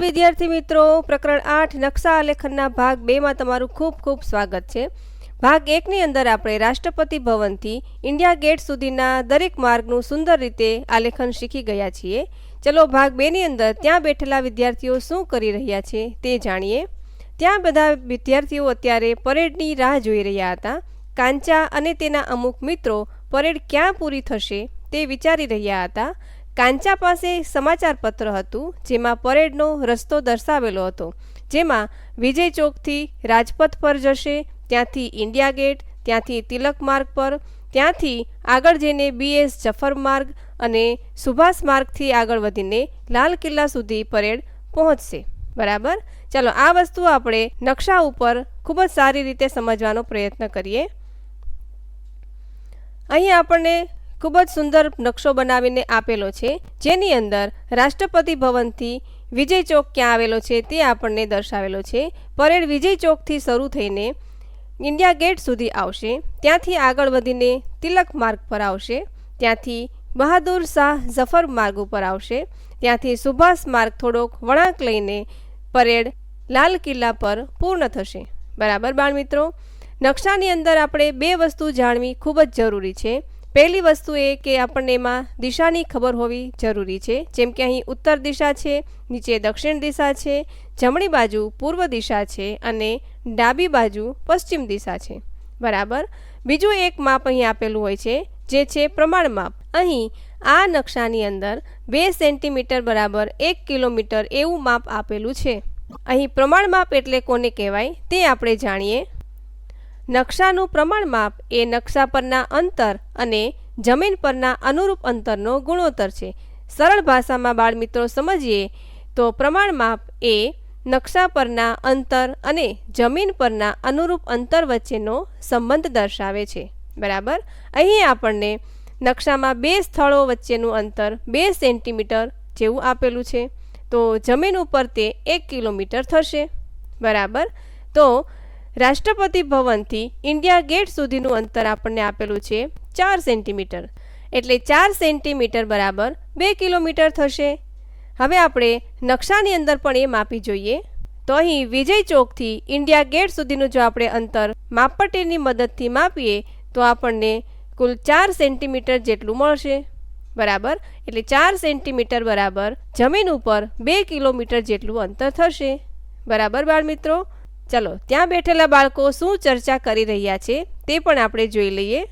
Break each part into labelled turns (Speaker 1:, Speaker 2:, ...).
Speaker 1: વિદ્યાર્થી મિત્રો, પ્રકરણ આઠ, નકશા આલેખનના ભાગ બેમાં તમારું ખૂબ ખૂબ સ્વાગત છે. ભાગ એકની અંદર આપણે રાષ્ટ્રપતિ ભવનથી ઇન્ડિયા ગેટ સુધીના દરેક માર્ગનું સુંદર રીતે આલેખન શીખી ગયા છીએ. ચલો ભાગ બેની અંદર ત્યાં બેઠેલા વિદ્યાર્થીઓ શું કરી રહ્યા છે તે જાણીએ. ત્યાં બધા વિદ્યાર્થીઓ અત્યારે પરેડની રાહ જોઈ રહ્યા હતા. કાંચા અને તેના અમુક મિત્રો પરેડ ક્યાં પૂરી થશે તે વિચારી રહ્યા હતા. કાંચા પાસે સમાચાર પત્ર હતું, જેમાં પરેડનો રસ્તો દર્શાવેલો હતો, જેમાં વિજય ચોકથી રાજપથ પર જશે, ત્યાંથી ઇન્ડિયા ગેટ, ત્યાંથી તિલક માર્ગ પર, ત્યાંથી આગળ જઈને બીએસ જફર માર્ગ અને સુભાષ માર્ગથી આગળ વધીને લાલ કિલ્લા સુધી પરેડ પહોંચશે. બરાબર? ચાલો, આ વસ્તુ આપણે નકશા ઉપર ખૂબ જ સારી રીતે સમજવાનો પ્રયત્ન કરીએ. અહીં આપણને ખૂબ જ સુંદર નકશો બનાવીને આપેલો છે. જેની અંદર રાષ્ટ્રપતિ ભવનથી વિજય ચોક ક્યાં આવેલો છે તે આપણને દર્શાવેલો છે. પરેડ વિજય ચોકથી શરૂ થઈને ઇન્ડિયા ગેટ સુધી આવશે. ત્યાંથી આગળ વધીને તિલક માર્ગ પર આવશે. ત્યાંથી બહાદુર શાહ ઝફર માર્ગ ઉપર આવશે. ત્યાંથી સુભાષ માર્ગ થોડોક વળાંક લઈને પરેડ લાલ કિલ્લા પર પૂર્ણ થશે. બરાબર બાળમિત્રો? નકશાની અંદર આપણે બે વસ્તુ જાણવી ખૂબ જ જરૂરી છે. પહેલી વસ્તુ એ કે આપણને એમાં દિશાની ખબર હોવી જરૂરી છે. જેમ કે અહીં ઉત્તર દિશા છે, નીચે દક્ષિણ દિશા છે, જમણી બાજુ પૂર્વ દિશા છે અને ડાબી બાજુ પશ્ચિમ દિશા છે. બરાબર? બીજું એક માપ અહીં આપેલું હોય છે, જે છે પ્રમાણ માપ. અહીં આ નકશાની અંદર બે સેન્ટીમીટર બરાબર એક કિલોમીટર એવું માપ આપેલું છે. અહીં પ્રમાણ માપ એટલે કોને કહેવાય તે આપણે જાણીએ. નકશાનું પ્રમાણ માપ એ નકશા પરના અંતર અને જમીન પરના અનુરૂપ અંતરનો ગુણોત્તર છે. સરળ ભાષામાં બાળમિત્રો સમજીએ તો પ્રમાણ માપ એ નકશા પરના અંતર અને જમીન પરના અનુરૂપ અંતર વચ્ચેનો સંબંધ દર્શાવે છે. બરાબર? અહીં આપણને નકશામાં બે સ્થળો વચ્ચેનું અંતર બે સેન્ટીમીટર જેવું આપેલું છે. તો જમીન ઉપર તે એક કિલોમીટર થશે. બરાબર? તો રાષ્ટ્રપતિ ભવનથી ઇન્ડિયા ગેટ સુધીનું અંતર આપણને આપેલું છે ચાર સેન્ટીમીટર. એટલે ચાર સેન્ટીમીટર બરાબર બે કિલોમીટર થશે. હવે આપણે નકશાની અંદર પણ એ માપી જોઈએ. તો અહીં વિજય ચોકથી ઇન્ડિયા ગેટ સુધીનું જો આપણે અંતર માપપટ્ટીની મદદથી માપીએ, તો આપણને કુલ ચાર સેન્ટીમીટર જેટલું મળશે. બરાબર? એટલે ચાર સેન્ટીમીટર બરાબર જમીન ઉપર બે કિલોમીટર જેટલું અંતર થશે. બરાબર બાળમિત્રો? ચલો, ત્યાં બેઠેલા બાળકો શું ચર્ચા કરી રહ્યા છે તે પણ આપણે જોઈ લઈએ.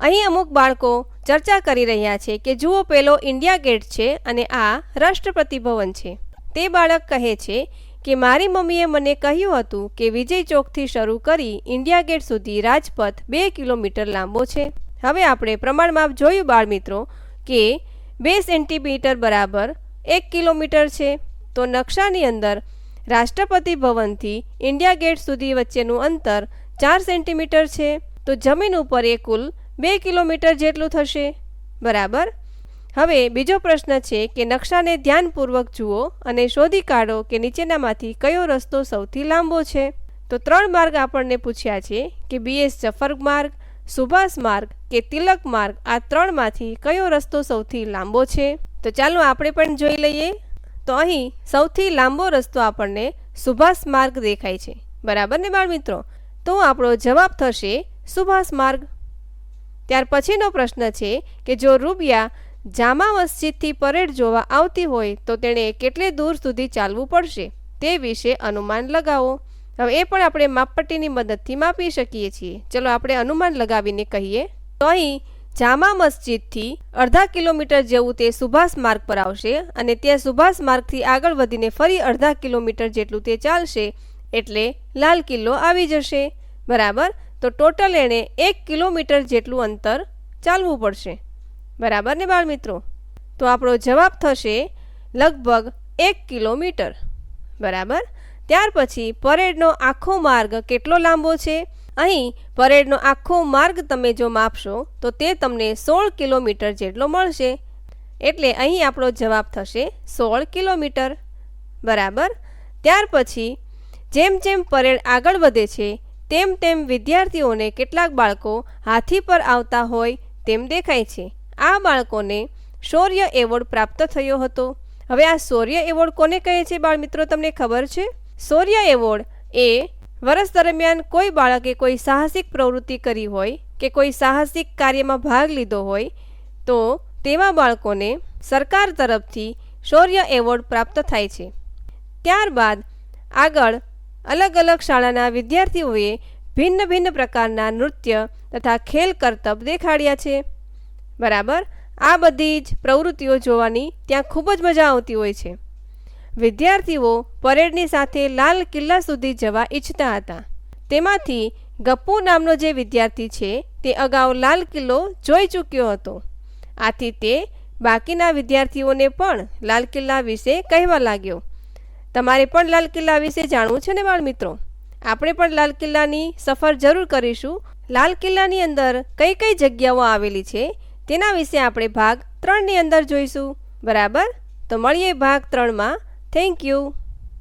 Speaker 1: અહીં અમુક બાળકો ચર્ચા કરી રહ્યા છે કે જુઓ, પેલો ઇન્ડિયા ગેટ છે અને આ રાષ્ટ્રપતિ ભવન છે. તે બાળક કહે છે કે, મારી મમ્મીએ મને કહ્યું હતું કે વિજય ચોકથી શરૂ કરી ઇન્ડિયા ગેટ સુધી રાજપથ બે કિલોમીટર લાંબો છે. હવે આપણે પ્રમાણમાપ જોયું, બાળમિત્રો, કે બે સેન્ટીમીટર બરાબર એક કિલોમીટર છે. તો નકશાની અંદર રાષ્ટ્રપતિ ભવનથી ઇન્ડિયા ગેટ સુધી વચ્ચેનું અંતર ચાર સેન્ટીમીટર છે. તો જમીન ઉપર એ કુલ બે કિલોમીટર જેટલું થશે. બરાબર? હવે બીજો પ્રશ્ન છે કે નકશાને ધ્યાનપૂર્વક જુઓ અને શોધી કાઢો કે નીચેનામાંથી કયો રસ્તો સૌથી લાંબો છે. તો ત્રણ માર્ગ આપણને પૂછ્યા છે કે બીએસ જફર માર્ગ, સુભાષ માર્ગ કે તિલક માર્ગ આ ત્રણમાંથી કયો રસ્તો સૌથી લાંબો છે. તો ચાલો આપણે પણ જોઈ લઈએ. તો અહીં સૌથી લાંબો રસ્તો આપણને સુભાષ માર્ગ દેખાય છે. બરાબર ને બાળ મિત્રો તો આપણો જવાબ થશે સુભાષ માર્ગ. ત્યાર પછીનો પ્રશ્ન છે કે જો રૂબિયા જામા મસ્જિદથી પરેડ જોવા આવતી હોય તો તેણે કેટલે દૂર સુધી ચાલવું પડશે તે વિશે અનુમાન લગાવો. હવે એ પણ આપણે માપપટ્ટીની મદદથી માપી શકીએ છીએ. ચલો આપણે અનુમાન લગાવીને કહીએ. તો અહીં જામા મસ્જિદથી અડધા કિલોમીટર જેવું તે સુભાષ માર્ગ પર આવશે અને ત્યાં સુભાષ માર્ગથી આગળ વધીને ફરી અડધા કિલોમીટર જેટલું તે ચાલશે એટલે લાલ કિલ્લો આવી જશે. બરાબર? તો ટોટલ એણે એક કિલોમીટર જેટલું અંતર ચાલવું પડશે. બરાબર ને બાળ મિત્રો તો આપણો જવાબ થશે લગભગ એક કિલોમીટર. બરાબર? ત્યાર પછી પરેડનો આખો માર્ગ કેટલો લાંબો છે? અહીં પરેડનો આખો માર્ગ તમે જો માપશો, તો તે તમને સોળ કિલોમીટર જેટલો મળશે. એટલે અહીં આપણો જવાબ થશે સોળ કિલોમીટર. બરાબર? ત્યાર પછી, જેમ જેમ પરેડ આગળ વધે છે, તેમ તેમ વિદ્યાર્થીઓને કેટલાક બાળકો હાથી પર આવતા હોય તેમ દેખાય છે. આ બાળકોને શૌર્ય એવોર્ડ પ્રાપ્ત થયો હતો. હવે આ શૌર્ય એવોર્ડ કોને કહે છે બાળ મિત્રો તમને ખબર છે? શૌર્ય એવોર્ડ એ વર્ષ દરમિયાન કોઈ બાળકે કોઈ સાહસિક પ્રવૃત્તિ કરી હોય કે કોઈ સાહસિક કાર્યમાં ભાગ લીધો હોય, તો તેવા બાળકોને સરકાર તરફથી શૌર્ય એવોર્ડ પ્રાપ્ત થાય છે. ત્યારબાદ આગળ અલગ અલગ શાળાના વિદ્યાર્થીઓએ ભિન્ન ભિન્ન પ્રકારના નૃત્ય તથા ખેલ કરતબ દેખાડ્યા છે. બરાબર? આ બધી જ પ્રવૃત્તિઓ જોવાની ત્યાં ખૂબ જ મજા આવતી હોય છે. વિદ્યાર્થીઓ પરેડની સાથે લાલ કિલ્લા સુધી જવા ઈચ્છતા હતા. તેમાંથી ગપ્પુ નામનો જે વિદ્યાર્થી છે, તે અગાઉ લાલ કિલ્લો જોઈ ચૂક્યો હતો. આથી તે બાકીના વિદ્યાર્થીઓને પણ લાલ કિલ્લા વિશે કહેવા લાગ્યો. તમારે પણ લાલ કિલ્લા વિશે જાણવું છે ને બાળ મિત્રો આપણે પણ લાલ કિલ્લાની સફર જરૂર કરીશું. લાલ કિલ્લાની અંદર કઈ કઈ જગ્યાઓ આવેલી છે, તેના વિશે આપણે ભાગ ત્રણની અંદર જોઈશું. બરાબર? તો મળીએ ભાગ ત્રણમાં. Thank you.